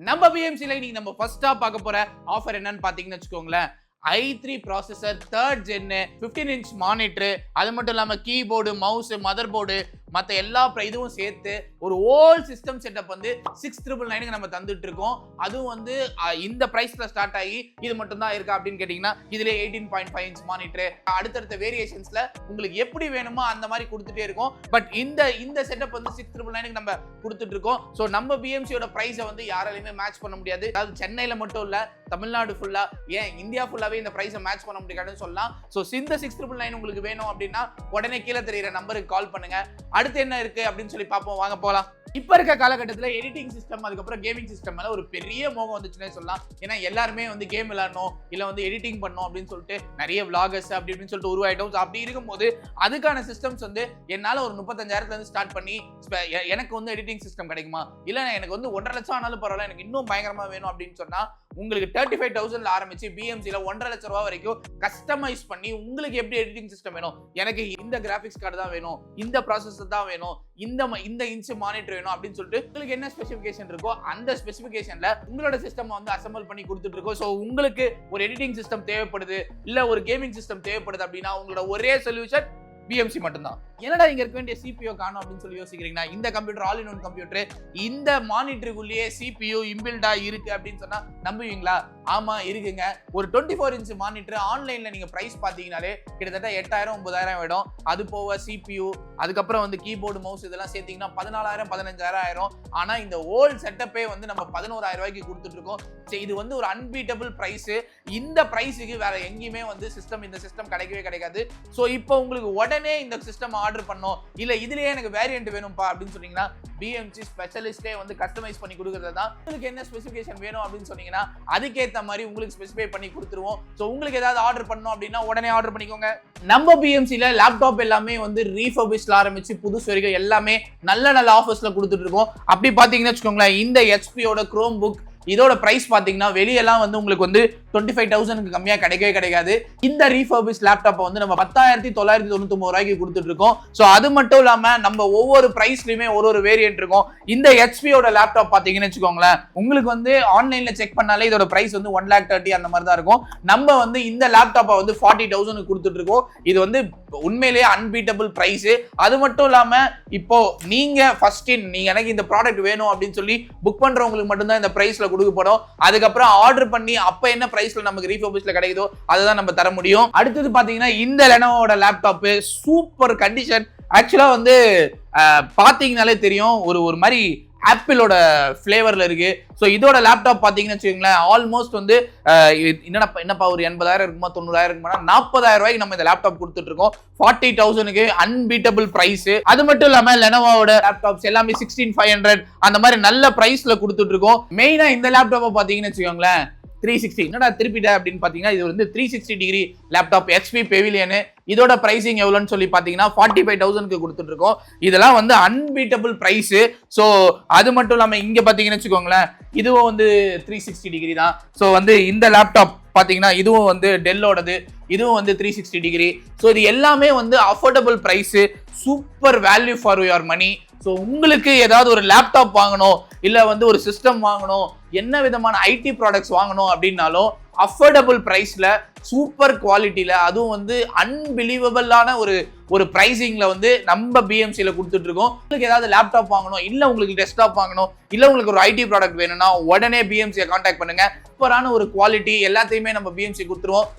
நம்ம பிஎம்சியில் இன்னைக்கு நம்ம ஃபர்ஸ்டா பார்க்க போற ஆஃபர் என்னன்னு பார்த்தீங்கன்னு வச்சுக்கோங்களேன். I three processor third gen fifteen inch monitor அது மட்டும் இல்லாமல் கீபோர்டு மவுஸ் மதர் போர்டு மற்ற எல்லா இதுவும் சேர்த்து ஒரு ஓல் சிஸ்டம் செட்டப் வந்து சிக்ஸ் ட்ரிபிள் நைனுக்கு நம்ம தந்துட்டு இருக்கோம் அதுவும் வந்து இந்த ப்ரைஸ்ல ஸ்டார்ட் ஆகி இது மட்டும் தான் இருக்கா அப்படின்னு கேட்டிங்கன்னா இதுல eighteen point five inch monitor அடுத்தடுத்த வேரியேஷன்ஸ்ல உங்களுக்கு எப்படி வேணுமோ அந்த மாதிரி கொடுத்துட்டே இருக்கும். பட் இந்த இந்த செட்டப் வந்து சிக்ஸ் ட்ரிபிள் நைனுக்கு நம்ம கொடுத்துட்டு இருக்கோம் ஸோ நம்ம பிஎம்சியோட ப்ரைஸை வந்து யாராலையுமே மேட்ச் பண்ண முடியாது. அதாவது சென்னையில் மட்டும் இல்லை தமிழ்நாடு ஃபுல்லாக ஏன் இந்தியா ஃபுல்லாகவே இந்த ப்ரைஸை மேட்ச் பண்ண முடியாதுன்னு சொல்லலாம். ஸோ இந்த சிக்ஸ் ட்ரிபிள் நைன் உங்களுக்கு வேணும் அப்படின்னா உடனே கீழே தெரிகிற நம்பருக்கு கால் பண்ணுங்கள் அடுத்து என்ன இருக்கு அப்படின்னு சொல்லி பார்ப்போம். வாங்க போகலாம் இப்போ இருக்க காலகட்டத்தில் எடிட்டிங் சிஸ்டம் அதுக்கப்புறம் கேமிங் சிஸ்டம் மேலே ஒரு பெரிய மோகம் வந்துச்சுன்னே சொல்லலாம். ஏன்னா எல்லாருமே வந்து கேம் விளாடணும் இல்லை வந்து எடிட்டிங் பண்ணணும் அப்படின்னு சொல்லிட்டு நிறைய விளாகர்ஸ் அப்படி இப்படின்னு சொல்லிட்டு உருவாயிட்டோம். So அப்படி இருக்கும்போது அதுக்கான சிஸ்டம்ஸ் வந்து என்னால் ஒரு முப்பத்தஞ்சாயிரத்துலேருந்து ஸ்டார்ட் பண்ணி எனக்கு வந்து எடிட்டிங் சிஸ்டம் கிடைக்குமா? இல்லை எனக்கு வந்து ஒன்றரை லட்சம் ஆனாலும் பரவாயில்ல எனக்கு இன்னும் பயங்கரமாக வேணும் அப்படின்னு சொன்னால் உங்களுக்கு தேர்ட்டி ஃபைவ் தௌசண்ட்ல ஆரம்பிச்சு பிஎம்சியில் ஒன்றரை லட்ச ரூபா வரைக்கும் கஸ்டமைஸ் பண்ணி உங்களுக்கு எப்படி எடிட்டிங் சிஸ்டம் வேணும்? எனக்கு இந்த கிராஃபிக்ஸ் கார்டு தான் வேணும் இந்த ப்ராசஸர் தான் வேணும் இந்த இந்த இன்ச் மானிட்டர் வேணும் அப்படின்னு சொல்லிட்டு உங்களுக்கு என்ன ஸ்பெசிஃபிகேஷன் இருக்கோ அந்த ஸ்பெசிஃபிகேஷன்ல உங்களோட சிஸ்டம் வந்து அசம்பிள் பண்ணி கொடுத்துட்டு இருக்கோம் ஸோ உங்களுக்கு ஒரு எடிட்டிங் சிஸ்டம் தேவைப்படுது இல்ல ஒரு கேமிங் சிஸ்டம் தேவைப்படுது அப்படின்னா உங்களோட ஒரே சொல்யூஷன் பிஎம்சி மட்டும்தான். என்னடா இங்க இருக்க வேண்டிய சிபிஓ காணும் அப்படின்னு சொல்லி யோசிக்கிறீங்கன்னா இந்த computer all in one computer இந்த மானிட்டருக்குள்ளேயே சிபியூ இம்பில்டா இருக்கு அப்படின்னு சொன்னா நம்புவீங்களா? ஆமா இருக்குங்க. ஒரு டுவெண்ட்டி ஃபோர் இன்ச் மானிட்டர் ஆன்லைன்ல நீங்க பிரைஸ் பாத்தீங்கனாலே கிட்டத்தட்ட எட்டாயிரம் ஒன்பதாயிரம் ஆயிடும். அது போக சிபியூ அதுக்கப்புறம் வந்து கீபோர்டு மவுஸ் இதெல்லாம் சேர்த்தீங்கன்னா பதினாலாயிரம் பதினஞ்சாயிரம் ஆயிரும். ஆனா இந்த ஓல் செட்டப்பே வந்து நம்ம பதினோராயிரம் ரூபாய்க்கு கொடுத்துட்டு இருக்கோம் சரி, இது வந்து ஒரு அன்பீட்டபிள் பிரைஸ் இந்த பிரைஸுக்கு வேற எங்கேயுமே வந்து சிஸ்டம் இந்த சிஸ்டம் கிடைக்கவே கிடைக்காது. ஸோ இப்போ உங்களுக்கு உடனே இந்த சிஸ்டம் ஆர்டர் பண்ணோம். இல்ல இதுலயே எனக்கு வேரியன்ட் வேணும்ப்பா அப்படின்னு சொன்னீங்கன்னா பிஎம்சி ஸ்பெஷலிஸ்டே வந்து கஸ்டமைஸ் பண்ணி கொடுக்கறது தான் உங்களுக்கு என்ன ஸ்பெசிஃபிகேஷன் வேணும் அப்படின்னு சொன்னீங்கன்னா அதுக்கேற்ற மாதிரி உங்களுக்கு ஸ்பெசிஃபை பண்ணி கொடுத்துருவோம். ஸோ உங்களுக்கு ஏதாவது ஆர்டர் பண்ணோம் அப்படின்னா உடனே ஆர்டர் பண்ணிக்கோங்க. நம்ம பிஎம்சியில் லேப்டாப் எல்லாமே வந்து ரீஃபர்பிஷ்ல ஆரம்பிச்சு புதுசு வரைக்கும் எல்லாமே நல்ல நல்ல ஆஃபர்ஸ்ல கொடுத்துட்டு இருக்கோம். அப்படி பார்த்தீங்கன்னு வச்சுக்கோங்களேன் இந்த ஹெச்பியோட குரோம் புக் இதோட ப்ரைஸ் பார்த்தீங்கன்னா வெளியெல்லாம் வந்து உங்களுக்கு வந்து டுவெண்ட்டி ஃபைவ் தௌசண்ட்க்கு கம்மியாக கிடைக்கவே கிடைக்காது. இந்த ரீஃபர்பிஸ் லேப்டாப்பை வந்து நம்ம பத்தாயிரத்தி தொள்ளாயிரத்தி தொண்ணூத்தொம்பது ரூபாய்க்கு கொடுத்துட்டு இருக்கோம். ஸோ அது மட்டும் இல்லாமல் நம்ம ஒவ்வொரு ப்ரைஸ்லையுமே ஒரு ஒரு வேரியன்ட் இருக்கும். இந்த ஹெச்பியோட லேப்டாப் பார்த்தீங்கன்னு வச்சுக்கோங்களேன் உங்களுக்கு வந்து ஆன்லைனில் செக் பண்ணாலே இதோட ப்ரைஸ் வந்து ஒன் லேக் தேர்ட்டி அந்த மாதிரி தான் இருக்கும். நம்ம வந்து இந்த லேப்டாப்பை வந்து ஃபார்ட்டி தௌசண்ட் கொடுத்துட்டு இருக்கோம். இது வந்து உண்மையிலேயே அன்பீட்டபிள் பிரைஸ் அது மட்டும் இல்லாமல் இப்போ நீங்கள் ஃபர்ஸ்ட் இன் நீங்கள் எனக்கு இந்த ப்ராடக்ட் வேணும் அப்படின்னு சொல்லி புக் பண்ணுறவங்களுக்கு மட்டும்தான் இந்த ப்ரைஸில் கொடுக்கப்படும் அதுக்கப்புறம் ஆர்டர் பண்ணி அப்ப என்ன பிரைஸ்ல நமக்கு ரீஃபர்பிஷ்ல கிடைக்குதோ அதுதான் நம்ம தர முடியும். அடுத்தது பாத்தீங்கன்னா இந்த லெனோவோட லேப்டாப் சூப்பர் கண்டிஷன் ஆக்சுவலா வந்து அஹ், பாத்தீங்கனாலே தெரியும் ஒரு ஒரு மாதிரி ஆப்பிளோட ஃப்ளேவரில் இருக்குது ஸோ இதோட லேப்டாப் பார்த்தீங்கன்னு வச்சுக்கோங்களேன் ஆல்மோஸ்ட் வந்து என்னடா என்னப்பா ஒரு எண்பதாயிரம் இருக்குமா தொண்ணூறாயிரம் இருக்குமா நாற்பதாயிரம் ரூபாய்க்கு நம்ம இந்த லேப்டாப் கொடுத்துட்டு இருக்கோம். ஃபார்ட்டி தௌசண்ட்க்கு அன்பீட்டபிள் ப்ரைஸ் அது மட்டும் இல்லாமல் லெனோவோட லேப்டாப்ஸ் எல்லாமே சிக்ஸ்டீன் ஃபைவ் ஹண்ட்ரட் அந்த மாதிரி நல்ல ப்ரைஸில் கொடுத்துட்டு இருக்கோம். இந்த லேப்டாப்பை பார்த்தீங்கன்னு வச்சுக்கோங்களேன் த்ரீ சிக்ஸ்டி என்னடா திருப்பிட்ட அப்படின்னு பார்த்தீங்கன்னா இது வந்து three sixty degree laptop XP Pavilion இதோட ப்ரைஸிங் எவ்வளோன்னு சொல்லி பார்த்தீங்கன்னா ஃபார்ட்டி ஃபைவ் தௌசண்ட்க்கு கொடுத்துட்டு இருக்கோம் இதெல்லாம் வந்து அன்பீட்டபிள் ப்ரைஸு ஸோ அது மட்டும் இல்லாமல் இங்கே பார்த்தீங்கன்னு வச்சுக்கோங்களேன் இதுவும் வந்து த்ரீ சிக்ஸ்டி டிகிரி தான். ஸோ வந்து இந்த லேப்டாப் பார்த்தீங்கன்னா இதுவும் வந்து டெல்லோடது இதுவும் வந்து த்ரீ சிக்ஸ்டி டிகிரி ஸோ இது எல்லாமே வந்து affordable price super value for your money so உங்களுக்கு ஏதாவது ஒரு லேப்டாப் வாங்கணும் இல்லை வந்து ஒரு சிஸ்டம் வாங்கணும் என்ன விதமான ஐடி ப்ராடக்ட்ஸ் வாங்கணும் அப்படின்னாலும் அஃபோர்டபுள் ப்ரைஸில் சூப்பர் குவாலிட்டியில் அதுவும் வந்து அன்பிலீவபிளான ஒரு ஒரு ப்ரைஸிங்கில் வந்து நம்ம பிஎம்சியில் கொடுத்துட்ருக்கோம் உங்களுக்கு ஏதாவது லேப்டாப் வாங்கணும் இல்லை உங்களுக்கு டெஸ்க்டாப் வாங்கணும் இல்லை உங்களுக்கு ஒரு ஐடி ப்ராடக்ட் வேணும்னா உடனே பிஎம்சியை காண்டாக்ட் பண்ணுங்கள் சூப்பரான ஒரு குவாலிட்டி எல்லாத்தையுமே நம்ம பிஎம்சி கொடுத்துருவோம்.